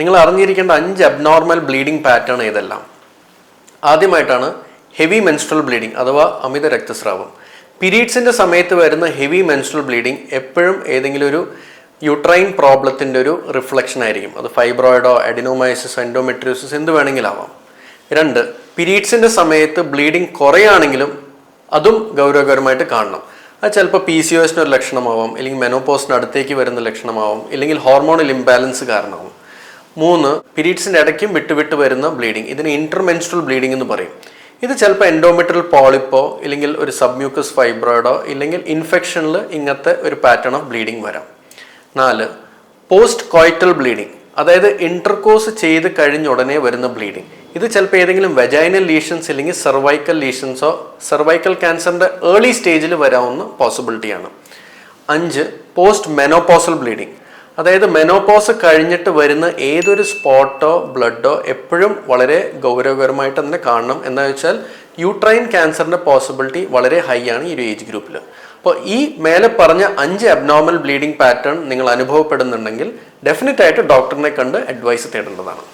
നിങ്ങൾ അറിഞ്ഞിരിക്കേണ്ട അഞ്ച് അബ്നോർമൽ ബ്ലീഡിംഗ് പാറ്റേൺ ഏതെല്ലാം? ആദ്യമായിട്ടാണ് ഹെവി മെൻസ്ട്രൽ ബ്ലീഡിംഗ് അഥവാ അമിത രക്തസ്രാവം. പീരീഡ്സിന്റെ സമയത്ത് വരുന്ന ഹെവി മെൻസ്ട്രൽ ബ്ലീഡിംഗ് എപ്പോഴും ഏതെങ്കിലും ഒരു യൂട്രൈൻ പ്രോബ്ലത്തിന്റെ ഒരു റിഫ്ലക്ഷൻ ആയിരിക്കും. അത് ഫൈബ്രോയിഡോ അഡിനോമൈസിസ് എൻഡോമെട്രിയോസിസ് എന്ത് വേണമെങ്കിലാവാം. രണ്ട് പീരീഡ്സിന്റെ സമയത്ത് ബ്ലീഡിംഗ് കുറയാണെങ്കിലും അതും ഗൗരവകരമായിട്ട് കാണണം. അത് ചിലപ്പോൾ പി സി ഒസിന് ഒരു ലക്ഷണമാവാം അല്ലെങ്കിൽ മെനോപോസിന് അടുത്തേക്ക് വരുന്ന ലക്ഷണമാവാം ഇല്ലെങ്കിൽ ഹോർമോണൽ ഇംബാലൻസ് കാരണമാവും. മൂന്ന് പീരീഡ്സിന്റെ ഇടയ്ക്കും വിട്ടുവിട്ട് വരുന്ന ബ്ലീഡിങ്. ഇതിന് ഇന്റർമെൻസ്ട്രൽ ബ്ലീഡിംഗ് എന്ന് പറയും. ഇത് ചിലപ്പോൾ എൻഡോമെട്രൽ പോളിപ്പോ ഇല്ലെങ്കിൽ ഒരു സബ്മ്യൂക്കസ് ഫൈബ്രോയിഡോ ഇല്ലെങ്കിൽ ഇൻഫെക്ഷനിൽ ഇങ്ങനത്തെ ഒരു പാറ്റേൺ ഓഫ് ബ്ലീഡിംഗ് വരാം. നാല് പോസ്റ്റ് കോയിറ്റൽ ബ്ലീഡിംഗ് അതായത് ഇന്റർകോഴ്സ് ചെയ്ത് കഴിഞ്ഞ ഉടനെ വരുന്ന ബ്ലീഡിംഗ് ഇത് ചിലപ്പോൾ ഏതെങ്കിലും വെജൈനൽ ലീഷൻസ് ഇല്ലെങ്കിൽ സെർവൈക്കൽ ലീഷൻസോ സെർവൈക്കൽ ക്യാൻസറിന്റെ ഏർലി സ്റ്റേജിൽ വരാവുന്ന പോസിബിലിറ്റിയാണ് അഞ്ച് പോസ്റ്റ് മെനോപോസൽ ബ്ലീഡിംഗ് അതായത് മെനോപോസ് കഴിഞ്ഞിട്ട് വരുന്ന ഏതൊരു സ്പോട്ടോ ബ്ലഡോ എപ്പോഴും വളരെ ഗൗരവകരമായിട്ട് തന്നെ കാണണം. എന്ന് വെച്ചാൽ യൂട്രൈൻ ക്യാൻസറിന്റെ പോസിബിലിറ്റി വളരെ ഹൈ ആണ് ഈ ഒരു ഏജ് ഗ്രൂപ്പിൽ അപ്പോൾ ഈ മേലെ പറഞ്ഞ അഞ്ച് അബ്നോർമൽ ബ്ലീഡിംഗ് പാറ്റേൺ നിങ്ങൾ അനുഭവപ്പെടുന്നുണ്ടെങ്കിൽ ഡെഫിനറ്റ് ആയിട്ട് ഡോക്ടറിനെ കണ്ട് അഡ്വൈസ് തേടേണ്ടതാണ്.